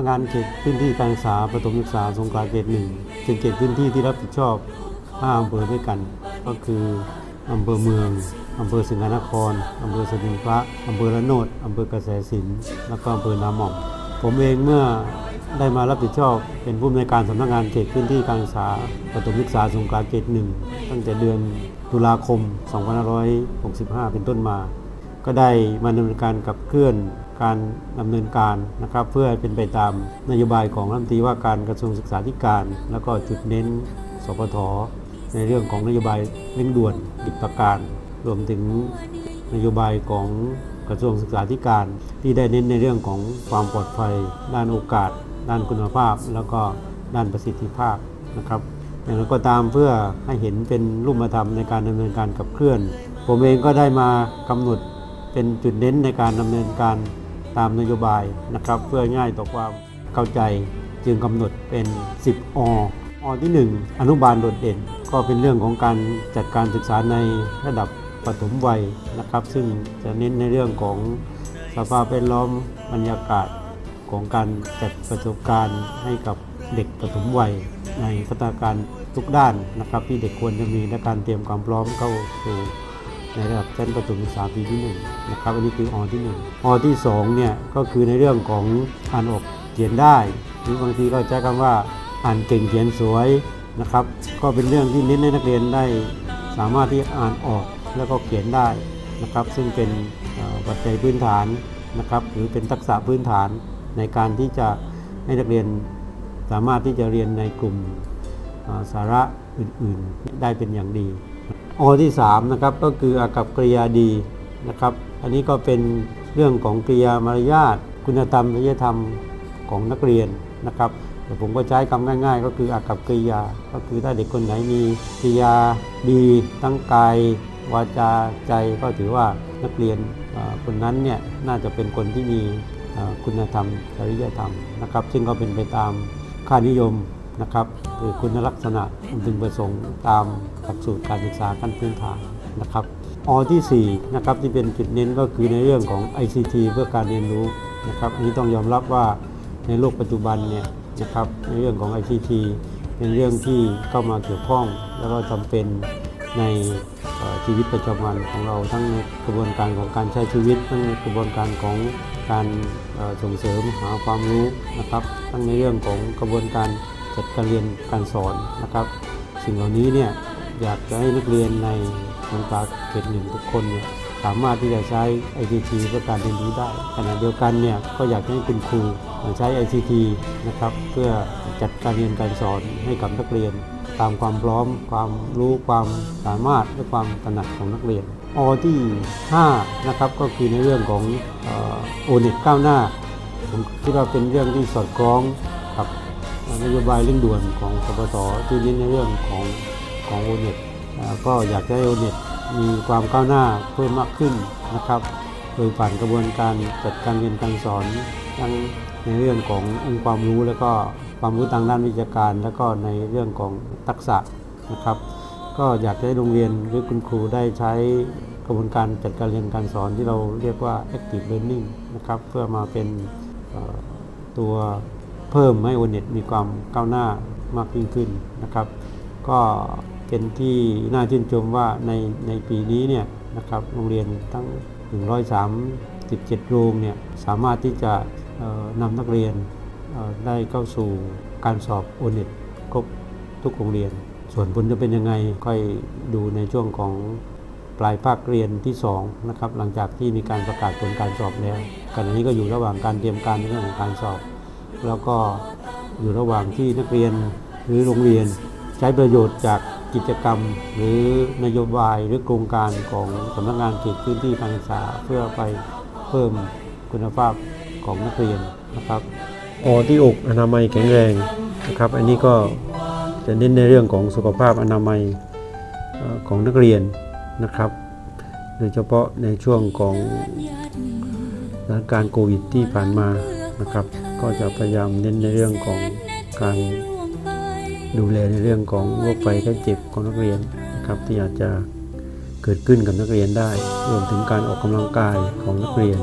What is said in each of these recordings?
นักงานเขตพื้นที่การศึกษาประถมศึกษาสงขลาเขตหนึ่งเป็นเขตพื้นที่ที่รับผิดชอบ5อำเภอด้วยกัน ก็คืออำเภอเมืองอำเภอสิงห์นครอำเภอสมิงพระอำเภอละโนดอำเภอกระแสสินแล้วก็อำเภอนาหม่อม ผมเองเมื่อได้มารับผิดชอบเป็นผู้อำนวยการสำนักงานเขตพื้นที่การศึกษาประถมศึกษาสงขลาเขตหนึ่งตั้งแต่เดือนตุลาคม 2565 เป็นต้นมา ก็ได้มาดำเนินการกับเคลื่อน การดำเนินการนะครับ เพื่อเป็นไปตามนโยบายของรัฐมนตรีว่าการกระทรวงศึกษาธิการ แล้วก็จุดเน้นสปทในเรื่องของนโยบายเร่งด่วนอิประการ รวมถึงนโยบายของกระทรวงศึกษาธิการ ที่ได้เน้นในเรื่องของความปลอดภัย ด้านโอกาส ด้านคุณภาพ แล้วก็ด้านประสิทธิภาพนะครับอย่างไรก็ตามเพื่อให้เห็นเป็นรูปธรรมในการดำเนินการกับเคลื่อน ผมเองก็ได้มากำหนดเป็นจุดเน้นในการดำเนินการ ตามนโยบายนะครับ เพื่อง่ายต่อความเข้าใจจึงกำหนดเป็น 10 อ อที่ 1 อนุบาลโดดเด่น ก็เป็นเรื่องของการจัดการศึกษาในระดับปฐมวัยนะครับ ซึ่งจะเน้นในเรื่องของสภาพแวดล้อมบรรยากาศของการจัดประสบการณ์ให้กับเด็กปฐมวัยในพัฒนาการทุกด้านนะครับ ที่เด็กควรจะมีและการเตรียมความพร้อมเข้าสู่ ในระดับชั้นประถมศึกษาปีที่หนึ่งนะครับอันนี้คืออที่หนึ่งอที่สองเนี่ยก็คือในเรื่องของอ่านออกเขียนได้ หรือบางทีก็ใช้คำว่าอ่านเก่งเขียนสวยนะครับ ก็เป็นเรื่องที่เน้นให้นักเรียนได้ สามารถที่อ่านออกแล้วก็เขียนได้นะครับ ซึ่งเป็นปัจจัยพื้นฐานนะครับหรือเป็นทักษะพื้นฐานในการที่จะให้นักเรียนสามารถที่จะเรียนในกลุ่มสาระอื่นๆ ได้เป็นอย่างดี อที่3นะครับก็คืออากับกริยาดีนะครับอันนี้ก็เป็นเรื่องของกริยามารยาทคุณธรรมจริยธรรมของนักเรียนนะครับแต่ผมก็ใช้คำง่าย ๆ ก็คืออากับกริยา ก็คือถ้าเด็กคนไหนมีกริยาดีทั้งกายวาจาใจก็ถือว่านักเรียนคนนั้นเนี่ยน่าจะเป็นคนที่มีคุณธรรมจริยธรรมนะครับ ซึ่งก็เป็นไปตามค่านิยม นะครับคือคุณลักษณะอันพึงประสงค์ตามหลักสูตรการศึกษาขั้นพื้นฐานนะครับอที่4นะครับที่เป็นจุดเน้นก็คือในเรื่องของ ICT เพื่อการเรียนรู้นะครับอันนี้ต้องยอมรับว่าในโลกปัจจุบันเนี่ยนะครับในเรื่องของ ICT เป็นเรื่องที่เข้ามาเกี่ยวข้อง แล้วก็จำเป็นในชีวิตประจำวันของเราทั้งกระบวนการของการใช้ชีวิต ทั้งกระบวนการของการส่งเสริมหาความรู้นะครับ ทั้งในเรื่องของกระบวนการ จัดการเรียนการสอนนะครับ สิ่งเหล่านี้เนี่ยอยากจะให้นักเรียนในสงขลาเขตหนึ่งทุกคนเนี่ยสามารถที่จะใช้ ICT เพื่อการเรียนรู้ได้ขณะเดียวกันเนี่ยก็อยากให้คุณครูใช้ ICT นะครับเพื่อจัดการเรียนการสอนให้กับนักเรียน ตามความพร้อม ความรู้ความสามารถและความถนัดของนักเรียนอที่5นะครับก็คือในเรื่องของโอเน็ตก้าวหน้าผมคิดว่าเป็นเรื่องที่สอดคล้องกับ นโยบายเร่งด่วนของสปสที่เน้นในเรื่องของของโอเน็ตก็อยากให้โอเน็ตมีความก้าวหน้าเพิ่มมากขึ้นนะครับ โดยผ่านกระบวนการจัดการเรียนการสอนทั้งในเรื่องขององค์ความรู้แล้วก็ความรู้ทางด้านวิชาการ แล้วก็ในเรื่องของทักษะนะครับ ก็อยากให้โรงเรียนหรือคุณครูได้ใช้กระบวนการจัดการเรียนการสอนที่เราเรียกว่า active learning นะครับเพื่อมาเป็นตัว เพิ่มให้โอเน็ตมีความก้าวหน้ามากยิ่งขึ้นนะครับ ก็เป็นที่น่าชื่นชมว่าในในปีนี้เนี่ยนะครับโรงเรียนทั้ง 137 โรงเนี่ยสามารถที่จะนำนักเรียนได้เข้าสู่การสอบโอเน็ตครบทุกโรงเรียน ส่วนผลจะเป็นยังไงค่อยดูในช่วงของปลายภาคเรียนที่2นะครับหลังจากที่มีการประกาศผลการสอบแล้วขณะนี้ก็อยู่ระหว่างการเตรียมการในเรื่องของการสอบ แล้วก็อยู่ระหว่างที่นักเรียนหรือโรงเรียนใช้ประโยชน์จากกิจกรรม หรือนโยบายหรือโครงการของสำนักงานเขตพื้นที่การศึกษาเพื่อไปเพิ่มคุณภาพของนักเรียนนะครับอที่อกอนามัยแข็งแรงนะครับ อันนี้ก็จะเน้นในเรื่องของสุขภาพอนามัยของนักเรียนนะครับ โดยเฉพาะในช่วงของสถานการณ์โควิดที่ผ่านมานะครับ ก็จะพยายามเน้นในเรื่องของการดูแลในเรื่องของโรคภัยไข้เจ็บของนักเรียนนะครับที่อาจจะเกิดขึ้นกับนักเรียนได้ รวมถึงการออกกำลังกายของนักเรียน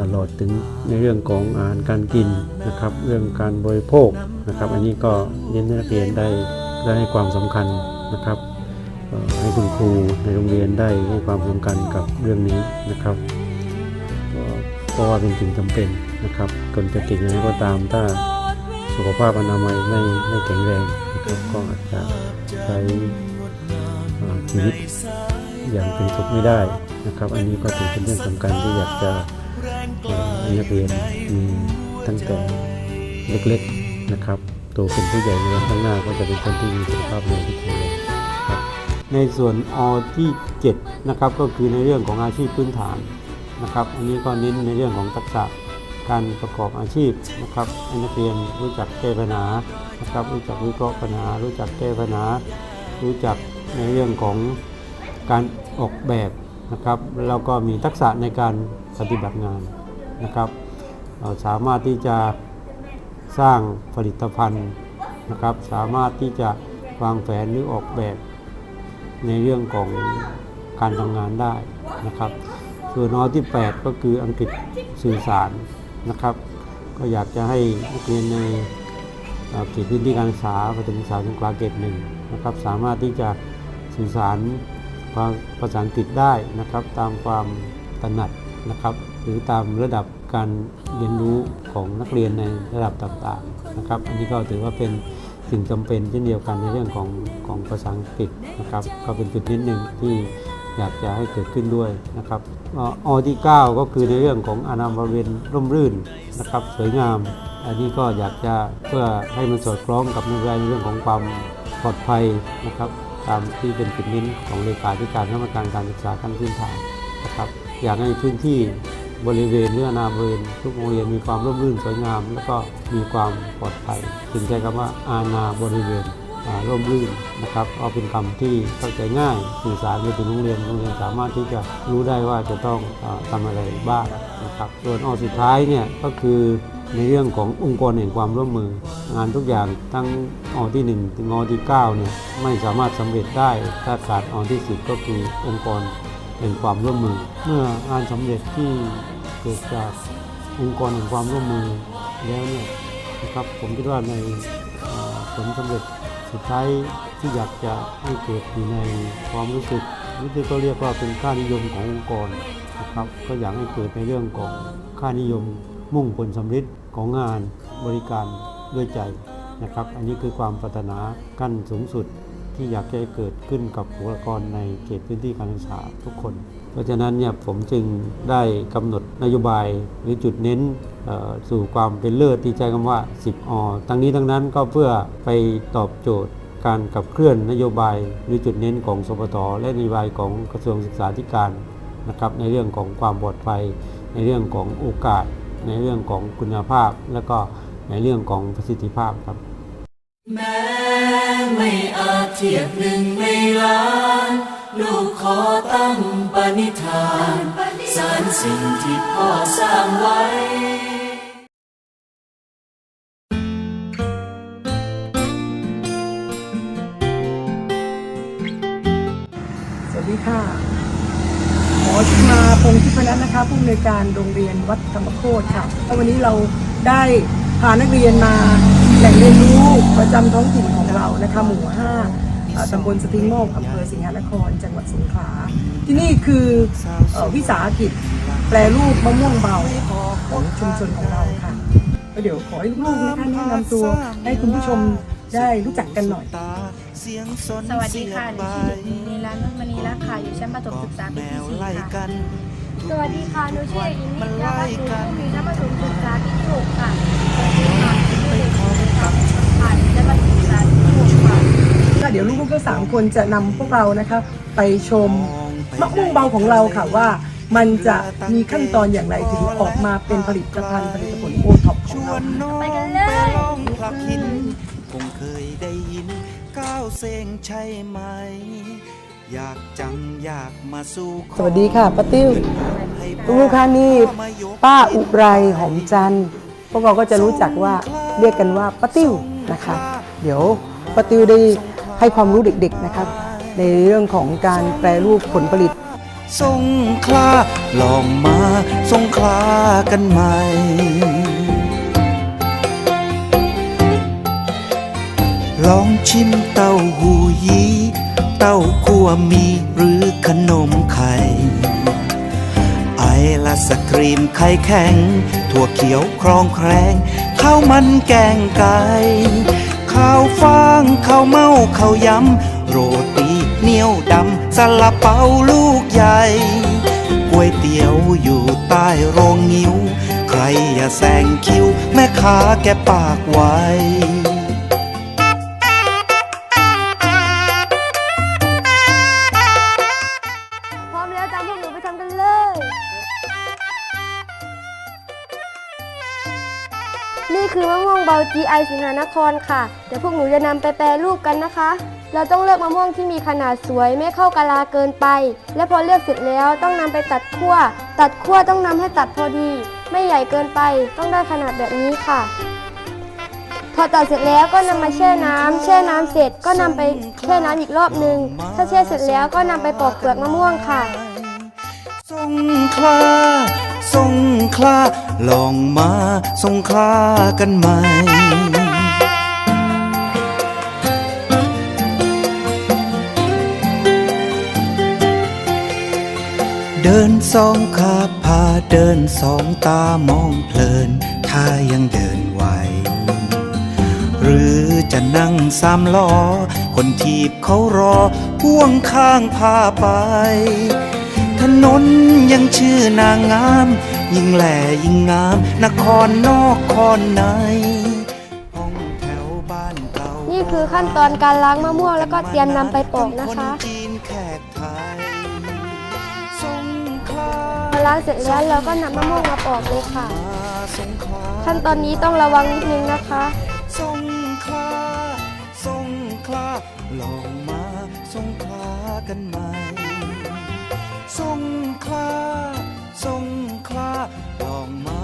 ตลอดถึงในเรื่องของอาหารการกินนะครับ เรื่องการบริโภคนะครับ อันนี้ก็เน้นในักเรียนได้ได้ให้ความสำคัญนะครับให้คุณครูในโรงเรียนได้ให้ความสำคัญกับเรื่องนี้นะครับเพราะว่าเป็นสิ่งจำเป็น นะครับคนจะเก่งยังไงก็ตามถ้าสุขภาพอนามัยไม่ไม่แข็งแรงนะครับก็อาจจะใช้ชีวิตอย่างเป็นสุขไม่ได้นะครับ อันนี้ก็ถือเป็นเรื่องสำคัญที่อยากจะอ่อให้นักเรียนมีตั้งแต่เล็กๆนะครับโตเป็นผู้ใหญ่ในวันข้างหน้าก็จะเป็นคนที่มีสุขภาพดีที่แข็งแรงครับในส่วนอที่7นะครับก็คือในเรื่องของอาชีพพื้นฐานนะครับ อันนี้ก็เน้นในเรื่องของทักษะ การประกอบอาชีพนะครับให้นักเรียนรู้จักแก้ปัญหานะครับ รู้จักวิเคราะห์ปัญหา รู้จักแก้ปัญหา รู้จักในเรื่องของการออกแบบนะครับแล้วก็มีทักษะในการปฏิบัติงานนะครับเราสามารถที่จะสร้างผลิตภัณฑ์นะครับ สามารถที่จะวางแผนหรือออกแบบในเรื่องของการทำงานได้นะครับ ส่วนนอที่ 8 ก็คืออังกฤษสื่อสาร นะครับ ก็อยากจะให้นักเรียนในเอ่อเขตพื้นที่การศึกษาประถมศึกษาสงขลาเขตหนึ่งนะครับ สามารถที่จะสื่อสารควาภาษาอังกฤษได้นะครับ ตามความถนัดนะครับ หรือตามระดับการเรียนรู้ของนักเรียนในระดับต่างๆนะครับ อันนี้ก็ถือว่าเป็นสิ่งจำเป็นเช่นเดียวกันในเรื่องของของภาษาอังกฤษนะครับ ก็เป็นจุดนิดหนึ่งที่ อยากจะให้เกิดขึ้นด้วยนะครับออที่ 9 ก็คือในเรื่องของอนาบริเวณร่มรื่นนะครับสวยงาม อันนี้ก็อยากจะเพื่อให้มันสอดคล้องกับนโยบายในเรื่องของความปลอดภัยนะครับตามที่เป็นจุดเน้นของเลขาธิการคณะกรรมการการศึกษาขั้นพื้นฐานนะครับอยากให้พื้นที่บริเวณหรืออาณาบริเวณทุกโรงเรียนมีความร่มรื่นสวยงาม แล้วก็มีความปลอดภัยถึงใช้คำว่าอาณาบริเวณ ร่มรื่นนะครับเอาเป็นคำที่เข้าใจง่ายสื่อสารไปถึงโรงเรียนโรงเรียนสามารถที่จะรู้ได้ว่าจะต้องอาทำอะไรบ้างนะครับส่วนออสุดท้ายเนี่ยก็คือในเรื่องขององค์กรแห่งความร่วมมือ งานทุกอย่างทั้งอที่ 1 ถึงอที่9เนี่ยไม่สามารถสำเร็จได้ถ้าขาดอที่ 10 ก็คือองค์กรแห่งความร่วมมือ เมื่องานสำเร็จที่เกิดจากองค์กรแห่งความร่วมมือแล้วเนี่ยนะครับผมคิดว่าในผลสำเร็จ สุดท้ายที่อยากจะให้เกิดอยู่ในความรู้สึกนี่คือก็เรียกว่าเป็นค่านิยมขององค์กรนะครับก็อยากให้เกิดในเรื่องของค่านิยมมุ่งผลสำเร็จของงานบริการด้วยใจนะครับ อันนี้คือความปรารถนาขั้นสูงสุดที่อยากจะให้เกิดขึ้นกับบุคลากรในเขตพื้นที่การศึกษาทุกคน ราะฉะนั้นเนี่ยผมจึงได้กำหนดนโยบายหรือจุดเน้นสู่ความเป็นเลิศที่ใช้คำว่า 10 อ ทั้งนี้ทั้งนั้นก็เพื่อไปตอบโจทย์การขับเคลื่อนนโยบายหรือจุดเน้นของสปทและนโยบายของกระทรวงศึกษาธิการนะครับในเรื่องของความปลอดภัย ในเรื่องของโอกาส ในเรื่องของคุณภาพ และก็ในเรื่องของประสิทธิภาพครับแม้ไม่อาจเทียบหนึ่งในล้าน ลูกขอตั้ง ปณิธานสารสิ่งที่พ่อสร้างไว้สวัสดีค่ะหมอชมาพงศ์ทิพนัทนะคะผู้อำนวยการโรงเรียนวัดธรรมโคตรค่ะแล้ววันนี้เราได้พานักเรียนมาแหล่งเรียนรู้ประจำท้องถิ่นของเรานะคะหมู่ห้าเอ่อตำบลสติงโมกอำเภอสิงหนคร จังหวัดสงขลา ที่นี่คือเอ่อวิสาหกิจแปรรูปมะม่วงเบาของชุมชนของเราค่ะแล้วเดี๋ยวขอให้ลูกๆนะคะแนะนำตัวให้คุณผู้ชมได้รู้จักกันหน่อย สวัสดีค่ะหนูชื่อเด็กหญิงนีลานุชมณีรักค่ะอยู่ชั้นประถมศึกษาปีที่สี่ค่ะสวัสดีค่ะหนูชื่อเด็กหญิงนิตยาพัฒน์ภูมิอยู่ชั้นประถมศึกษาปีที่หกค่ะสวัสดีค่ะหนูชื่อเด็กหญิงนิตยาผ่านชั้นประถมศึกษาปีที่หกค่ะก็เดี๋ยวลูกๆทั้งสามคนจะนำพวกเรานะคะไปชม มะม่วงเบาของเราค่ะว่ามันจะมีขั้นตอนอย่างไรถึงออกมาเป็นผลิตภัณฑ์ผลิตผลโอท็อปของเราไปกันเลยลองพลักหินคงเคยได้ยินก้าวเซงใช่ไหม อยากจังอยากมาสู้สวัสดีค่ะป้าติ้วลูกค่ะนี่ป้าอุไรหอมจันพวกเราก็จะรู้จักว่าเรียกกันว่าป้าติ้วนะคะ เดี๋ยวป้าติ้วได้ให้ความรู้เด็กๆนะคะ ในเรื่องของการแปรรูปผลผลิตสงขลาลองมาสงขลากันใหม่ลองชิมเต้าหู้ยี้เต้าคั่วมีหรือขนมไข่ ไอละสกรีมไข่แข็ง ถั่วเขียวครองแครงข้าวมันแกงไก่ข้าวฟางข้าวเมาข้าวยำโรตี เหนียวดำสลับเปาลูกใหญ่ก๋วยเตี๋ยวอยู่ใต้โรงงิ้ว ใครอย่าแซงคิว แม่ค้าแกปากไวพร้อมแล้วตามพวกหนูไปทำกันเลย นี่คือมะม่วงเบา GI สิงหานครค่ะ เดี๋ยวพวกหนูจะนำไปแปรรูปกันนะคะ เราต้องเลือกมะม่วงที่มีขนาดสวยไม่เข้ากะลาเกินไป และพอเลือกเสร็จแล้วต้องนำไปตัดขั้ว ตัดขั้วต้องนำให้ตัดพอดี ไม่ใหญ่เกินไปต้องได้ขนาดแบบนี้ค่ะ พอตัดเสร็จแล้วก็นำมาแช่น้ำแช่น้ำเสร็จก็นำไปแช่น้ำอีกรอบหนึ่งถ้าแช่เสร็จแล้วก็นำไปปอกเปลือกมะม่วงค่ะสงขลาสงขลาลองมาสงขลากันไหม เดินสองขาพาเดินสองตามองเพลิน ถ้ายังเดินไหว หรือจะนั่งสามล้อ คนทีบเขารอพ่วงข้างพาไป ถนนยังชื่อนางงาม ยิ่งแหล่ยิ่งงาม นครนอกคอนในห้องแถวบ้านเก่านี่คือขั้นตอนการล้างมะม่วงแล้วก็เตรียมนำไปปอกนะคะ จีนแขกไทย ล้างเสร็จแล้วเราก็นำมะม่วงมาปอกเลยค่ะสงขลาขั้นตอนนี้ต้องระวังนิดนึงนะคะสงขลาสงขลาลองมาสงขลากันไหมสงขลาสงขลาลองมา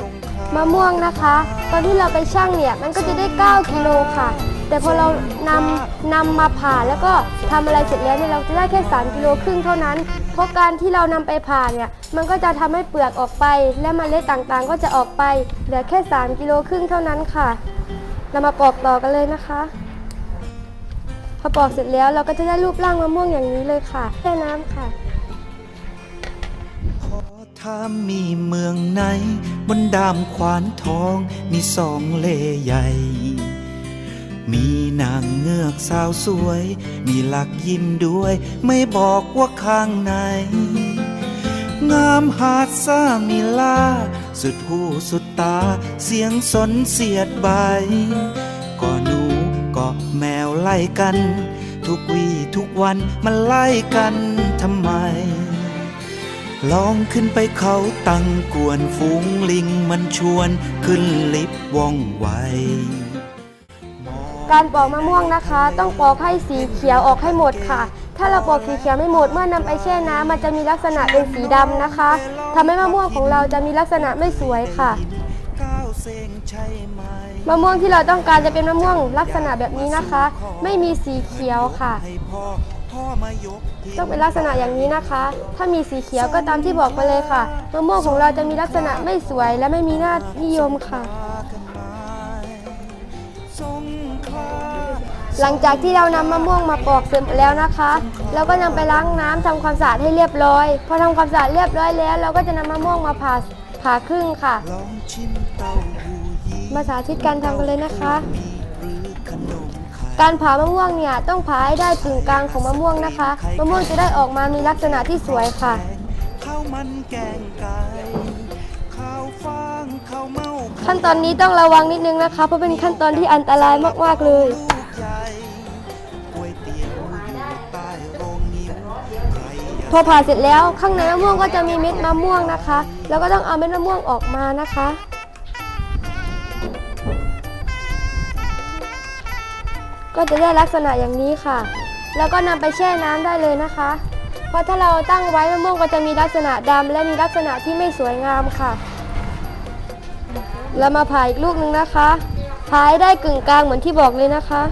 สงขลามะม่วงนะคะ ตอนที่เราไปชั่งเนี่ยมันก็จะได้ 9กิโลค่ะ แต่พอเรานำนำมาผ่าแล้วก็ทำอะไรเสร็จแล้วเนี่ยเราจะได้แค่3กิโลครึ่งเท่านั้น เพราะการที่เรานำไปผ่าเนี่ยมันก็จะทำให้เปลือกออกไป และเมล็ดต่างๆ ก็จะออกไปเหลือแค่3กิโลครึ่งเท่านั้นค่ะ เรามาปอกต่อกันเลยนะคะพอปอกเสร็จแล้วเราก็จะได้รูปร่างมะม่วงอย่างนี้เลยค่ะแค่น้ำค่ะถ้ามีเมืองไหน บนดามขวานทองมีสองเลใหญ่ มีนางเงือกสาวสวย มีหลักยิ้มด้วย ไม่บอกว่าข้างใน งามหาดซามิลา สุดหูสุดตา เสียงสนเสียดใบก็หนูก็แมวไล่กัน ทุกวีทุกวันมันไล่กันทำไม ลองขึ้นไปเขาตั้งกวนฝูงลิงมันชวนขึ้นลิฟว่องไว การปอกมะม่วงนะคะ ต้องปอกให้สีเขียวออกให้หมดค่ะ ถ้าเราปอกสีเขียวไม่หมดเมื่อนำไปแช่น้ำมันจะมีลักษณะเป็นสีดำนะคะทำให้มะม่วงของเราจะมีลักษณะไม่สวยค่ะมะม่วงที่เราต้องการจะเป็นมะม่วงลักษณะแบบนี้นะคะ ไม่มีสีเขียวค่ะต้องเป็นลักษณะอย่างนี้นะคะ ถ้ามีสีเขียวก็ตามที่บอกไปเลยค่ะ มะม่วงของเราจะมีลักษณะไม่สวยและไม่มีหน้านิยมค่ะ หลังจากที่เรานำมะม่วงมาปอกเสร็จแล้วนะคะเราก็นำไปล้างน้ำทำความสะอาดให้เรียบร้อย พอทำความสะอาดเรียบร้อยแล้ว เราก็จะนำมะม่วงมาผ่าผ่าครึ่งค่ะลองชิมเต้าหู้ยี้มาสาธิตการทำกันเลยนะคะหรือขนมไข่การผ่ามะม่วงเนี่ยต้องผ่าให้ได้กึ่งกลางของมะม่วงนะคะ มะม่วงจะได้ออกมามีลักษณะที่สวยค่ะ ขั้นตอนนี้ต้องระวังนิดนึงนะคะ เพราะเป็นขั้นตอนที่อันตรายมากๆเลยลูกเตี๋ยพอผ่าเสร็จแล้วข้างในมะม่วงก็จะมีเม็ดมะม่วงนะคะ แล้วก็ต้องเอาเม็ดมะม่วงออกมานะคะก็จะได้ลักษณะอย่างนี้ค่ะ แล้วก็นำไปแช่น้ำได้เลยนะคะ เพราะถ้าเราตั้งไว้มะม่วงก็จะมีลักษณะดำและมีลักษณะที่ไม่สวยงามค่ะ แล้วมาผ่าอีกลูกหนึ่งนะคะผ่าได้กึ่งกลางเหมือนที่บอกเลยนะคะ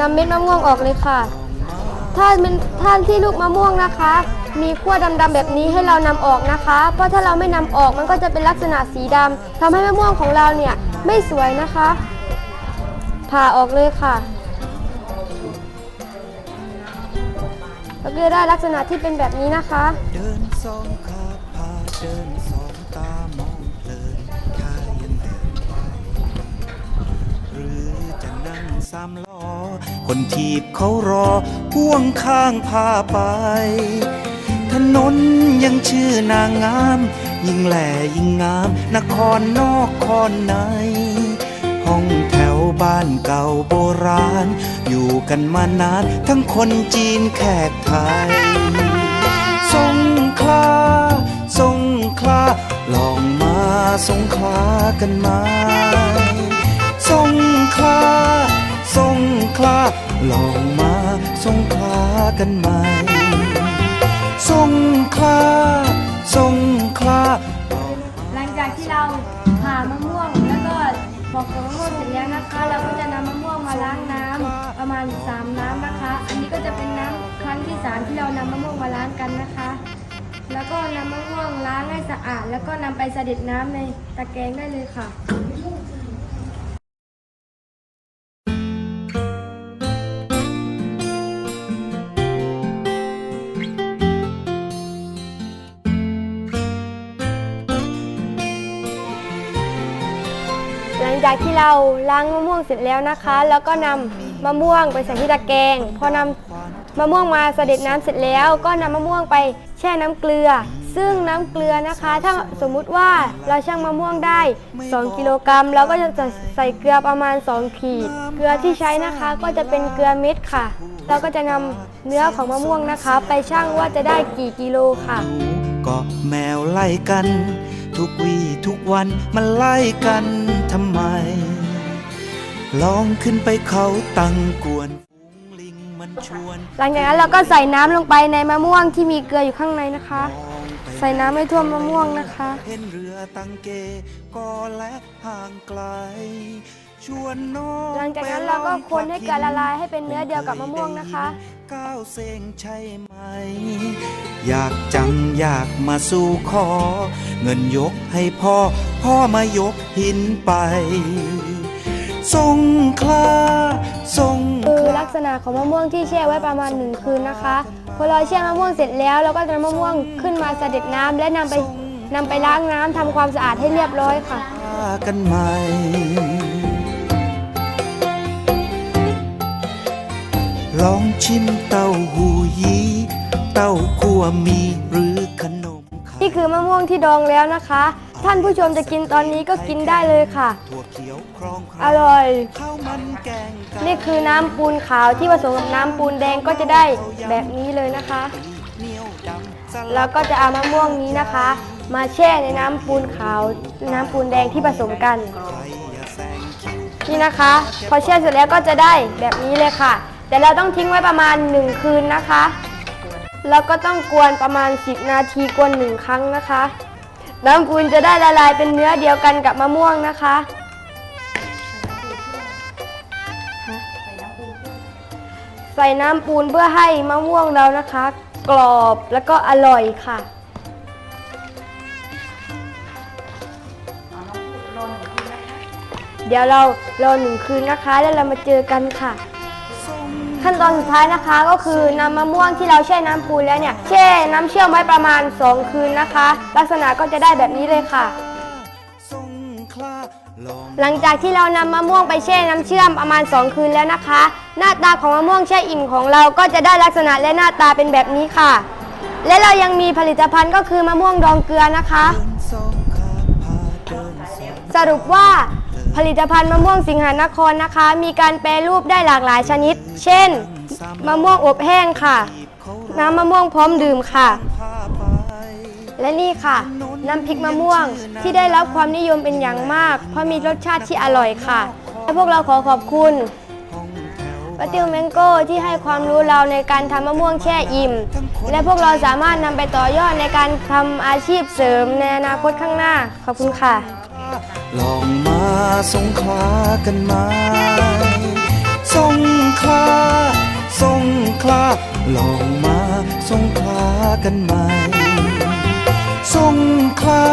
นำเม็ดมะม่วงออกเลยค่ะ ถ้าเป็นท่านที่ลูกมะม่วงนะคะ มีขั้วดำๆแบบนี้ให้เรานำออกนะคะ เพราะถ้าเราไม่นำออกมันก็จะเป็นลักษณะสีดำทำให้มะม่วงของเราเนี่ยไม่สวยนะคะ ผ่าออกเลยค่ะ เราก็จะได้ลักษณะที่เป็นแบบนี้นะคะ เดินสองขาพาเดินสองตามองเพลินถ้ายังเดินไหวหรือจะนั่งสามล้อ คนทีบเขารอพ่วงข้างพาไป ถนนยังชื่อนางงาม ยิ่งแหล่ยิ่งงาม นครนอกคอนในห้อง บ้านเก่าโบราณ อยู่กันมานานทั้งคนจีนแขกไทยสงขลาสงขลาลองมาสงขลากันไหมสงขลาสงขลาลองมาสงขลากันไหมสงขลาสงขลา อกเปลือกมะม่วงเสร็จแล้วนะคะ เราก็จะนำมะม่วงมาล้างน้ำประมาณ 3 น้ำนะคะ อันนี้ก็จะเป็นน้ำครั้งที่ 3 ที่เรานำมะม่วงมาล้างกันนะคะ แล้วก็นำมะม่วงล้างให้สะอาด แล้วก็นำไปเสด็จน้ำในตะแกรงได้เลยค่ะ จากที่เราล้างมะม่วงเสร็จแล้วนะคะ แล้วก็นำมะม่วงไปใส่ที่ตะแกรงพอนำมะม่วงมาเสด็จน้ำเสร็จแล้ว ก็นำมะม่วงไปแช่น้ำเกลือ ซึ่งน้ำเกลือนะคะ ถ้าสมมุติว่าเราชั่งมะม่วงได้ 2 กิโลกรัมเราก็จะใส่เกลือประมาณ 2 ขีด เกลือที่ใช้นะคะก็จะเป็นเกลือเม็ดค่ะ เราก็จะนำเนื้อของมะม่วงนะคะ ไปชั่งว่าจะได้กี่กิโลค่ะ ก็แมวไล่กัน ทุกวี่ทุกวันมันไล่กันทำไม ลองขึ้นไปเขาตั้งกวนฝูงลิงมันชวนหลังจากนั้นเราก็ใส่น้ำลงไปในมะม่วงที่มีเกลืออยู่ข้างในนะคะ มองไปใส่น้ำให้ท่วมมะม่วงนะคะ เห็นเรือตังเกก็และห่างไกล ชวนน้องหลังจากนั้นเราก็คนให้เกลือละลายให้เป็นเนื้อเดียวกับมะม่วงนะคะก้าวเซงใช่ไหม อยากจังอยากมาสู่ขอ เงินยกให้พ่อ พ่อมายกหินไปสงขลาสงคือลักษณะของมะม่วงที่แช่ไว้ประมาณหนึ่งคืนนะคะพอเราแช่มะม่วงเสร็จแล้วเราก็จะนำมะม่วงขึ้นมาเสด็จน้ำและนำไปนำไปล้างน้ำทำความสะอาดให้เรียบร้อยค่ะกันใหม่ ลองชิมเต้าหูยีเต้าคั่วมีหรือขนมไข่นี่คือมะม่วงที่ดองแล้วนะคะ ท่านผู้ชมจะกินตอนนี้ก็กินได้เลยค่ะ ถั่วเขียวครองไข่อร่อย ข้าวมันแกงไก่นี่คือน้ำปูนขาวที่ผสมกับน้ำปูนแดงก็จะได้แบบนี้เลยนะคะ เหนียวดำสลัเราดก็จะเอามะม่วงนี้นะคะ มาแช่ในน้ำปูนขาว น้ำปูนแดงที่ผสมกันใครอย่าแซงคิว นี่นะคะ พอแช่เสร็จแล้วก็จะได้แบบนี้เลยค่ะ แต่เราต้องทิ้งไว้ประมาณ 1 คืนนะคะ แล้วก็ต้องกวนประมาณ 10 นาทีกวนหนึ่งครั้งนะคะน้ำปูนจะได้ละลายเป็นเนื้อเดียวกันกับมะม่วงนะคะใส่น้ำปูนเพื่อให้มะม่วงเรานะคะ กรอบแล้วก็อร่อยค่ะเดี๋ยวเรารอหนึ่งคืนนะคะ แล้วเรามาเจอกันค่ะ ขั้นตอนสุดท้ายนะคะก็คือนำมะม่วงที่เราแช่น้ำปูนแล้วเนี่ยแช่น้ำเชื่อมไว้ประมาณ 2 คืนนะคะ ลักษณะก็จะได้แบบนี้เลยค่ะ หลังจากที่เรานำมะม่วงไปแช่น้ำเชื่อมประมาณ 2 คืนแล้วนะคะ หน้าตาของมะม่วงแช่อิ่มของเราก็จะได้ลักษณะและหน้าตาเป็นแบบนี้ค่ะ และเรายังมีผลิตภัณฑ์ก็คือมะม่วงดองเกลือนะคะ สรุปว่า ผลิตภัณฑ์มะม่วงสิงหานครนะคะ มีการแปรรูปได้หลากหลายชนิด เช่น มะม่วงอบแห้งค่ะ น้ำมะม่วงพร้อมดื่มค่ะ และนี่ค่ะ น้ำพริกมะม่วงที่ได้รับความนิยมเป็นอย่างมาก เพราะมีรสชาติที่อร่อยค่ะ และพวกเราขอขอบคุณห้องแถวป้าติวแมงโก้ที่ให้ความรู้เราในการทำมะม่วงแช่อิ่ม และพวกเราสามารถนำไปต่อยอดในการทำอาชีพเสริมในอนาคตข้างหน้า ขอบคุณค่ะลอง สงขลากันไหมสสงขลาสงขลาลองมาสงขลากันไหมสงขลา